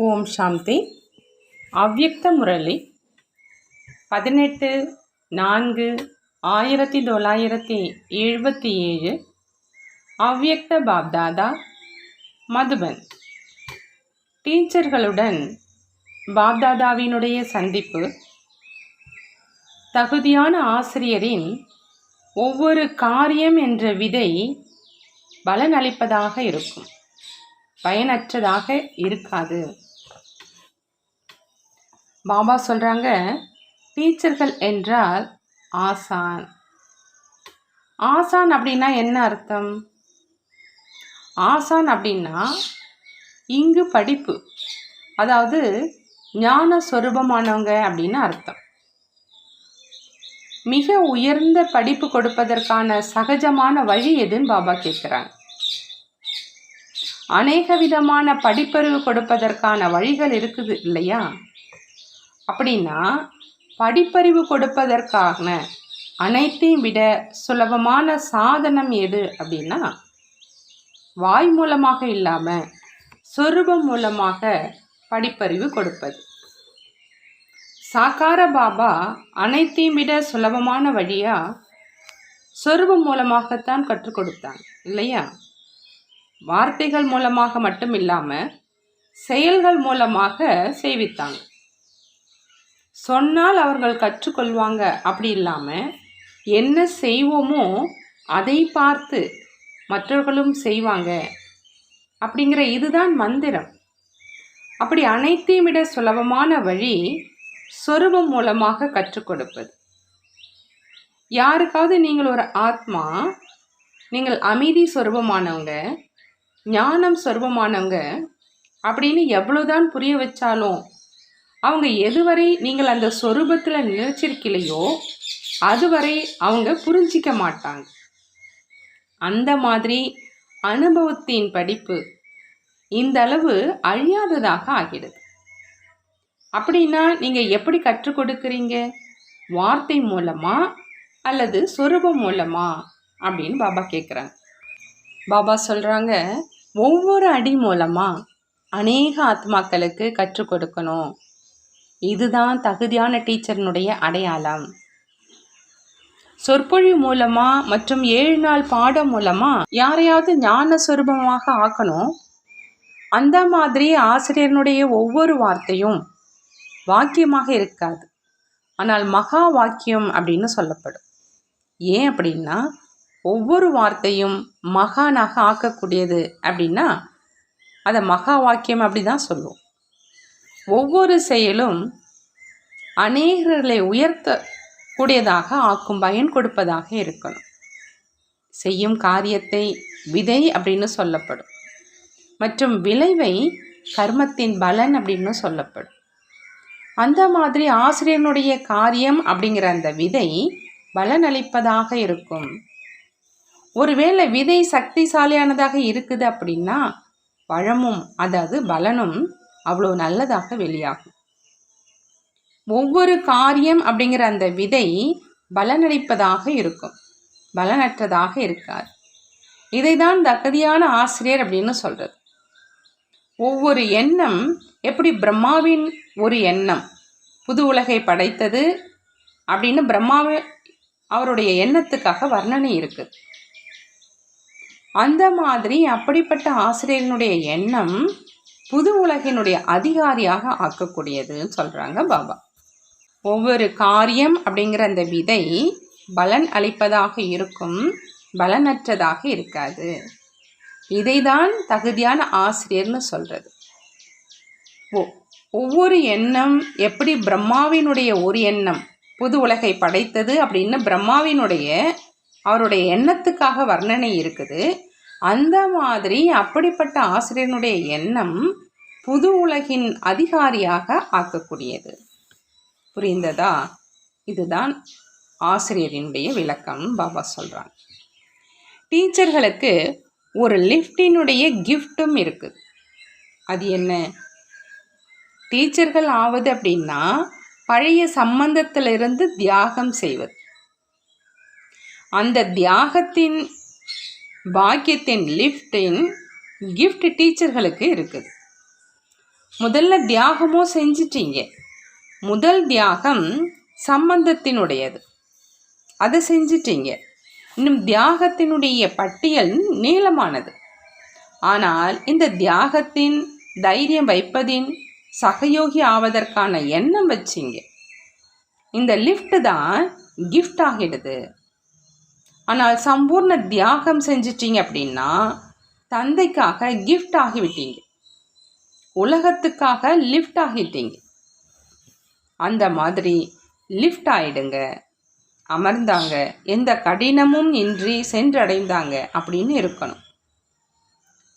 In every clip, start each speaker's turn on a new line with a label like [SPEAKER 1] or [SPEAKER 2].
[SPEAKER 1] ஓம் சாந்தி. அவ்யக்த முரளி. பதினெட்டு நான்கு ஆயிரத்தி தொள்ளாயிரத்தி எழுபத்தி ஏழு. அவ்யக்த பாப்தாதா மதுபன். டீச்சர்களுடன் பாப்தாதாவினுடைய சந்திப்பு. தகுதியான ஆசிரியரின் ஒவ்வொரு காரியம் என்ற விதை பலனளிப்பதாக இருக்கும். பயனற்றதாக இருக்காது. பாபா சொல்கிறாங்க டீச்சர்கள் என்றால் ஆசான். ஆசான் அப்படின்னா என்ன அர்த்தம்? ஆசான் அப்படின்னா இங்கு படிப்பு அதாவது ஞான சொரூபமானவங்க அப்படின்னு அர்த்தம். மிக உயர்ந்த படிப்பு கொடுப்பதற்கான சகஜமான வழி எதுன்னு பாபா கேட்குறாங்க அநேக விதமான படிப்பறிவு கொடுப்பதற்கான வழிகள் இருக்குது இல்லையா? அப்படின்னா படிப்பறிவு கொடுப்பதற்கான அனைத்தையும் விட சுலபமான சாதனம் எது அப்படின்னா வாய் மூலமாக இல்லாமல் சொருபம் மூலமாக படிப்பறிவு கொடுப்பது. சாக்கார பாபா அனைத்தையும் விட சுலபமான வழியாக சொருபம் மூலமாகத்தான் கற்றுக் கொடுத்தாங்க இல்லையா? வார்த்தைகள் மூலமாக மட்டும் இல்லாமல் செயல்கள் மூலமாக செய்வித்தாங்க. சொன்னால் அவர்கள் கற்றுக்கொள்வாங்க. அப்படி இல்லாமல் என்ன செய்வோமோ அதை பார்த்து மற்றவர்களும் செய்வாங்க. அப்படிங்கிற இதுதான் மந்திரம். அப்படி அனைத்தையும் விட சுலபமான வழி சொருபம் மூலமாக கற்றுக் கொடுப்பது. யாருக்காவது நீங்கள் ஒரு ஆத்மா நீங்கள் அமைதி சொருபமானவங்க ஞானம் சொருபமானவங்க அப்படின்னு எவ்வளோதான் புரிய வச்சாலும் அவங்க எதுவரை நீங்கள் அந்த சொரூபத்தில் நினைச்சிருக்கலையோ அதுவரை அவங்க புரிஞ்சிக்க மாட்டாங்க. அந்த மாதிரி அனுபவத்தின் படிப்பு இந்த அளவு அழியாததாக ஆகிடுது அப்படின்னா நீங்கள் எப்படி கற்றுக் கொடுக்குறீங்க? வார்த்தை மூலமா அல்லது சொரூபம் மூலமா? அப்படின்னு பாபா கேட்குறாங்க பாபா சொல்கிறாங்க ஒவ்வொரு அடி மூலமாக அநேக ஆத்மாக்களுக்கு கற்றுக் கொடுக்கணும். இதுதான் தகுதியான டீச்சர்னுடைய அடையாளம். சொற்பொழிவு மூலமா மற்றும் ஏழு நாள் பாடம் மூலமா யாரையாவது ஞான சொரூபமாக ஆக்கணும்? அந்த மாதிரி ஆசிரியனுடைய ஒவ்வொரு வார்த்தையும் வாக்கியமாக இருக்காது. ஆனால் மகா வாக்கியம் அப்படின்னு சொல்லப்படும். ஏன் அப்படின்னா ஒவ்வொரு வார்த்தையும் மகானாக ஆக்கக்கூடியது அப்படின்னா அதை மகா வாக்கியம் அப்படி தான் சொல்லுவோம். ஒவ்வொரு செயலும் அநேகர்களை உயர்த்த கூடியதாக ஆக்கும் பயன் கொடுப்பதாக இருக்கணும். செய்யும் காரியத்தை விதை அப்படின்னு சொல்லப்படும். மற்றும் விளைவை கர்மத்தின் பலன் அப்படின்னு சொல்லப்படும். அந்த மாதிரி ஆசிரியனுடைய காரியம் அப்படிங்கிற அந்த விதை பலனளிப்பதாக இருக்கும். ஒருவேளை விதை சக்திசாலியானதாக இருக்குது அப்படின்னா பழமும் அதாவது பலனும் அவ்வளோ நல்லதாக வெளியாகும். ஒவ்வொரு காரியம் அப்படிங்கிற அந்த விதை பலனளிப்பதாக இருக்கும். பலனற்றதாக இருக்காது. இதை தான் தகுதியான ஆசிரியர் அப்படின்னு சொல்கிறது ஒவ்வொரு எண்ணம் எப்படி பிரம்மாவின் ஒரு எண்ணம் புது உலகை படைத்தது அப்படின்னு பிரம்மாவை அவருடைய எண்ணத்துக்காக வர்ணனை இருக்குது. அந்த மாதிரி அப்படிப்பட்ட ஆசிரியரினுடைய எண்ணம் புது உலகினுடைய அதிகாரியாக ஆக்கக்கூடியதுன்னு சொல்கிறாங்க பாபா. ஒவ்வொரு காரியம் அப்படிங்கிற அந்த விதை பலன் அளிப்பதாக இருக்கும் பலனற்றதாக இருக்காது. இதை தான் தகுதியான ஆசிரியர்னு சொல்கிறது ஓ ஒவ்வொரு எண்ணம் எப்படி பிரம்மாவினுடைய ஒரு எண்ணம் புது உலகை படைத்தது அப்படின்னு பிரம்மாவினுடைய அவருடைய எண்ணத்துக்காக வர்ணனை இருக்குது. அந்த மாதிரி அப்படிப்பட்ட ஆசிரியனுடைய எண்ணம் புது உலகின் அதிகாரியாக ஆக்கக்கூடியது. புரிந்ததா? இதுதான் ஆசிரியரினுடைய விளக்கம் பாபா சொல்கிறாங்க டீச்சர்களுக்கு ஒரு லிஃப்டினுடைய கிஃப்ட்டும் இருக்குது அது என்ன? டீச்சர்கள் ஆவது அப்படின்னா பழைய சம்பந்தத்திலிருந்து தியாகம் செய்வது. அந்த தியாகத்தின் பாக்கியத்தின் லிஃப்டின் கிஃப்ட் டீச்சர்களுக்கு இருக்குது. முதல்ல தியாகமும் செஞ்சிட்டீங்க. முதல் தியாகம் சம்பந்தத்தினுடையது. அதை செஞ்சிட்டீங்க. இன்னும் தியாகத்தினுடைய பட்டியல் நீளமானது. ஆனால் இந்த தியாகத்தின் தைரியம் வைப்பதின் சகயோகி ஆவதற்கான எண்ணம் வச்சிங்க. இந்த லிஃப்ட் தான் கிஃப்ட் ஆகிடுது. ஆனால் சம்பூர்ண தியாகம் செஞ்சிட்டீங்க அப்படின்னா தந்தைக்காக கிஃப்ட் ஆகிவிட்டீங்க. உலகத்துக்காக லிஃப்ட் ஆகிட்டீங்க. அந்த மாதிரி லிஃப்ட் ஆயிடுங்க. அமர்ந்தாங்க. எந்த கடினமும் இன்றி சென்றடைந்தாங்க அப்படின்னு இருக்கணும்.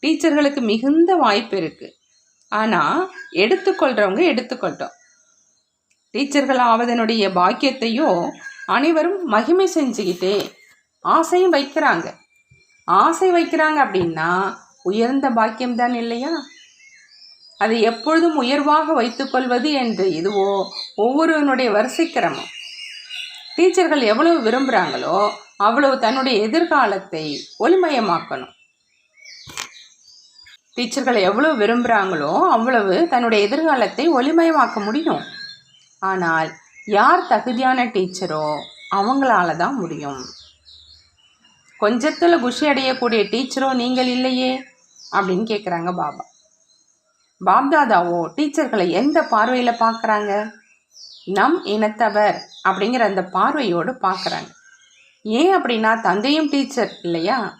[SPEAKER 1] டீச்சர்களுக்கு மிகுந்த வாய்ப்பு இருக்குது ஆனால் எடுத்துக்கொள்கிறவங்க எடுத்துக்கொள்கிறோம் டீச்சர்கள் ஆவதனுடைய பாக்கியத்தையோ அனைவரும் மகிமை செஞ்சுக்கிட்டே ஆசையும் வைக்கிறாங்க. ஆசை வைக்கிறாங்க அப்படின்னா உயர்ந்த பாக்கியம்தான் இல்லையா? அதை எப்பொழுதும் உயர்வாக வைத்துக்கொள்வது என்று இதுவோ ஒவ்வொருவனுடைய வரிசை கிரமம் டீச்சர்கள் எவ்வளவு விரும்புகிறாங்களோ அவ்வளவு தன்னுடைய எதிர்காலத்தை ஒளிமயமாக்கணும். டீச்சர்கள் எவ்வளவு விரும்புகிறாங்களோ அவ்வளவு தன்னுடைய எதிர்காலத்தை ஒளிமயமாக்க முடியும். ஆனால் யார் தகுதியான டீச்சரோ அவங்களால தான் முடியும். கொஞ்சத்தில் குஷி அடையக்கூடிய டீச்சரோ நீங்கள் இல்லையே அப்படின்னு கேட்குறாங்க பாபா. பாப்தாதாவோ டீச்சர்களை எந்த பார்வையில் பார்க்குறாங்க? நம் இனத்தவர் அப்படிங்கிற அந்த பார்வையோடு பார்க்குறாங்க. ஏன் அப்படின்னா தந்தையும் டீச்சர் இல்லையா?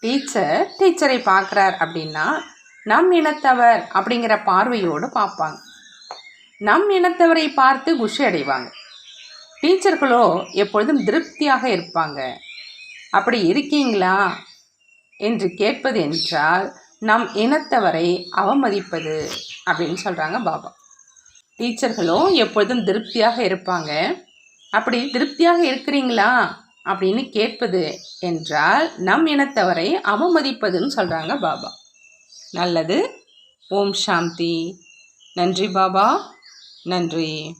[SPEAKER 1] டீச்சர் டீச்சரை பார்க்குறார் அப்படின்னா நம் இனத்தவர் அப்படிங்கிற பார்வையோடு பார்ப்பாங்க. நம் இனத்தவரை பார்த்து குஷி அடைவாங்க. டீச்சர்களோ எப்பொழுதும் திருப்தியாக இருப்பாங்க. அப்படி இருக்கீங்களா? என்று கேட்பது என்றால் நம் இனத்தவரை அவமதிப்பது அப்படின்னு சொல்கிறாங்க பாபா. டீச்சர்களும் எப்பொழுதும் திருப்தியாக இருப்பாங்க. அப்படி திருப்தியாக இருக்கிறீங்களா? அப்படின்னு கேட்பது என்றால் நம் இனத்தவரை அவமதிப்பதுன்னு சொல்கிறாங்க பாபா. நல்லது. ஓம் சாந்தி. நன்றி பாபா. நன்றி.